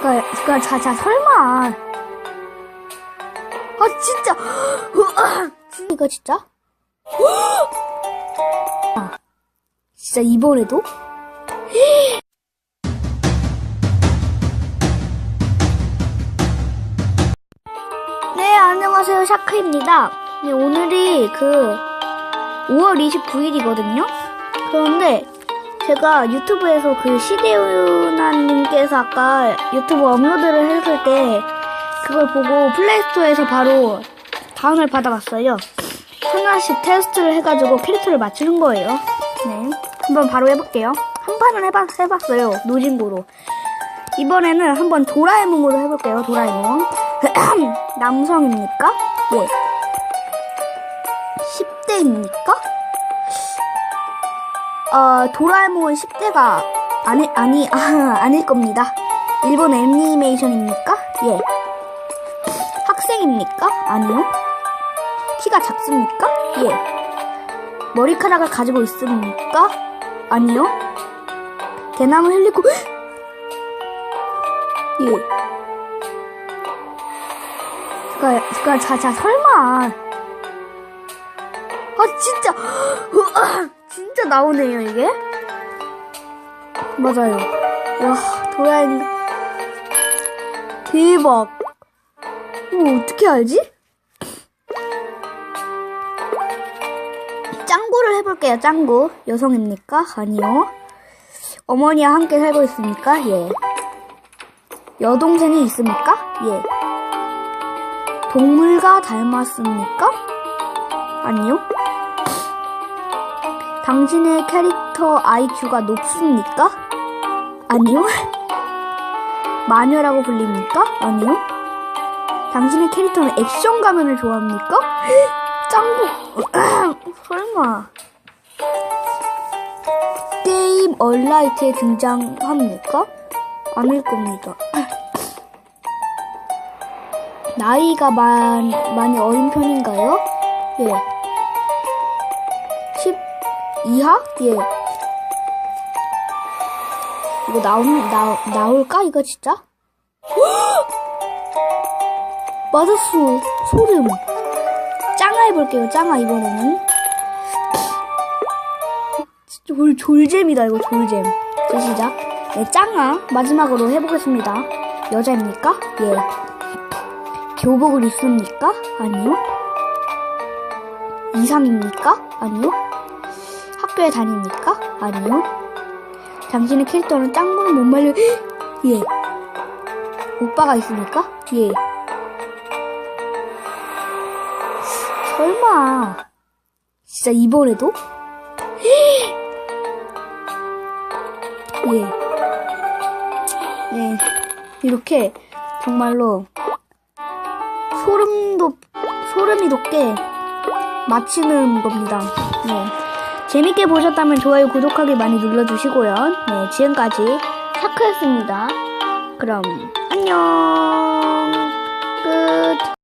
그니까, 그니까, 자, 자, 설마. 아, 진짜. 이거 진짜? 아, 진짜 이번에도? 네, 안녕하세요. 샤크입니다. 네, 오늘이 그 5월 29일이거든요. 그런데 제가 유튜브에서 그 시대우나님께서 아까 유튜브 업로드를 했을 때 그걸 보고 플레이스토어에서 바로 다운을 받아봤어요. 하나씩 테스트를 해가지고 캐릭터를 맞추는 거예요. 네. 한번 바로 해볼게요. 한 판은 해봤, 해봤어요. 노진구로. 이번에는 한번 도라에몽으로 해볼게요. 도라에몽. 남성입니까? 예. 10대입니까? 어, 도라에몽은 10대가 아니, 아니, 아, 아닐 겁니다. 일본 애니메이션입니까? 예. 학생입니까? 아니요. 키가 작습니까? 예. 머리카락을 가지고 있습니까? 아니요. 대나무 헬리코, 예. 그니까, 그니까, 자, 자, 설마. 아, 진짜. 진짜 나오네요, 이게. 맞아요. 와, 도라에몽. 대박. 이거 어떻게 알지? 짱구를 해볼게요, 짱구. 여성입니까? 아니요. 어머니와 함께 살고 있습니까? 예. 여동생이 있습니까? 예. 동물과 닮았습니까? 아니요. 당신의 캐릭터 IQ가 높습니까? 아니요. 마녀라고 불립니까? 아니요. 당신의 캐릭터는 액션 가면을 좋아합니까? 짱구. 설마. 게임 얼라이트에 등장합니까? 아닐 겁니다. 나이가 많, 많이 어린 편인가요? 예. 10 이하? 예. 이거 나오, 나, 나올까? 이거 진짜? 맞았어. 소름. 짱아 해볼게요. 짱아, 이번에는. 진짜 졸, 졸잼이다, 이거 졸잼. 자, 시작. 네, 짱아. 마지막으로 해보겠습니다. 여자입니까? 예. 교복을 입습니까? 아니요. 이상입니까? 아니요. 학교에 다닙니까? 아니요. 당신의 캐릭터는 짱구는 못 말려. 예. 오빠가 있습니까? 예. 설마. 진짜 이번에도? 예. 네. 이렇게 정말로 소름 돋, 소름이 돋게 마치는 겁니다. 네. 재밌게 보셨다면 좋아요, 구독하기 많이 눌러주시고요. 네, 지금까지 샤크였습니다. 그럼, 안녕. 끝.